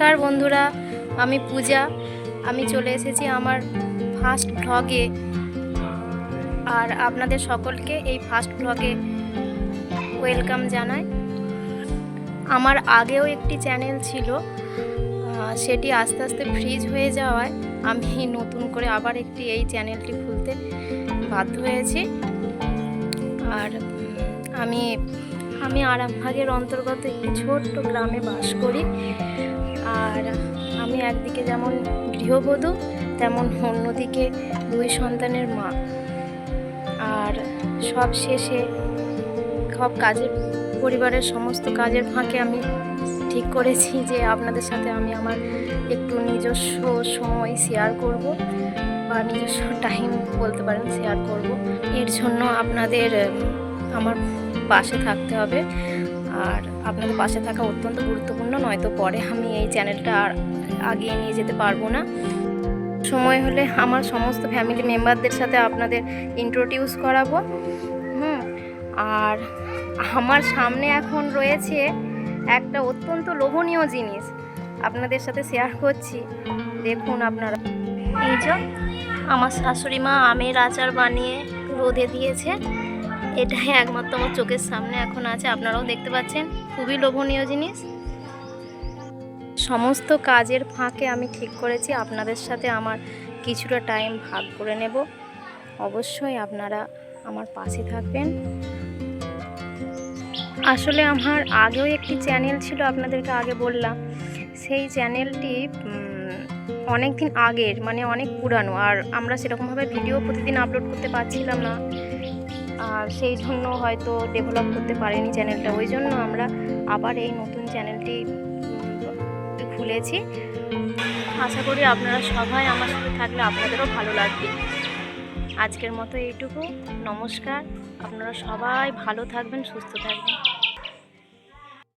নমস্কার বন্ধুরা, আমি পূজা। আমি চলে এসেছি আমার ফার্স্ট ভ্লগে আর আপনাদের সকলকে এই ফার্স্ট ভ্লগে ওয়েলকাম জানাই। আমার আগেও একটি চ্যানেল ছিল সেটি আস্তে আস্তে ফ্রিজ হয়ে যাওয়ায় আমি নতুন করে আবার একটি এই চ্যানেলটি খুলতে বাধ্য হয়েছি। আর আমি আমি আরামবাগের অন্তর্গত একটি ছোট্ট গ্রামে বাস করি। আর আমি একদিকে যেমন গৃহবধূ, তেমন অন্যদিকে দুই সন্তানের মা। আর সব শেষে সব কাজের, পরিবারের সমস্ত কাজের ফাঁকে আমি ঠিক করেছি যে আপনাদের সাথে আমি আমার একটু নিজস্ব সময় শেয়ার করব বা নিজস্ব টাইম বলতে পারেন শেয়ার করব। এর জন্য আপনাদের, আমার পাশে থাকতে হবে। আর আপনাদের পাশে থাকা অত্যন্ত গুরুত্বপূর্ণ, নয়তো পরে আমি এই চ্যানেলটা আর আগিয়ে নিয়ে যেতে পারব না। সময় হলে আমার সমস্ত ফ্যামিলি মেম্বারদের সাথে আপনাদের ইন্ট্রোডিউস করাবো। হুম, আর আমার সামনে এখন রয়েছে একটা অত্যন্ত লোভনীয় জিনিস। আপনাদের সাথে শেয়ার করছি। দেখুন আপনারা। এই যে, আমার শাশুড়ি মা আমের আচার বানিয়ে রোদে দিয়েছে। এটাই একমাত্র আমার চোখের সামনে এখন আছে, আপনারাও দেখতে পাচ্ছেন, খুবই লোভনীয় জিনিস। সমস্ত কাজের ফাঁকে আমি ঠিক করেছি, আপনাদের সাথে আমার কিছুটা টাইম ভাগ করে নেব। অবশ্যই আপনারা আমার পাশে থাকবেন। আসলে আমার আগেও একটি চ্যানেল ছিল, আপনাদেরকে আগে বললাম। সেই চ্যানেলটি অনেক দিন আগের মানে অনেক পুরানো, আর আমরা সেরকমভাবে ভিডিও প্রতিদিন আপলোড করতে পারছিলাম না। আর সেই জন্য হয়তো ডেভেলপ করতে পারেনি চ্যানেলটা ওই জন্য আমরা আবার এই নতুন চ্যানেলটি খুলেছি। আশা করি আপনারা সবাই আমার সাথে থাকলে আপনাদেরও ভালো লাগবে। আজকের মতো এইটুকু। নমস্কার। আপনারা সবাই ভালো থাকবেন, সুস্থ থাকবেন।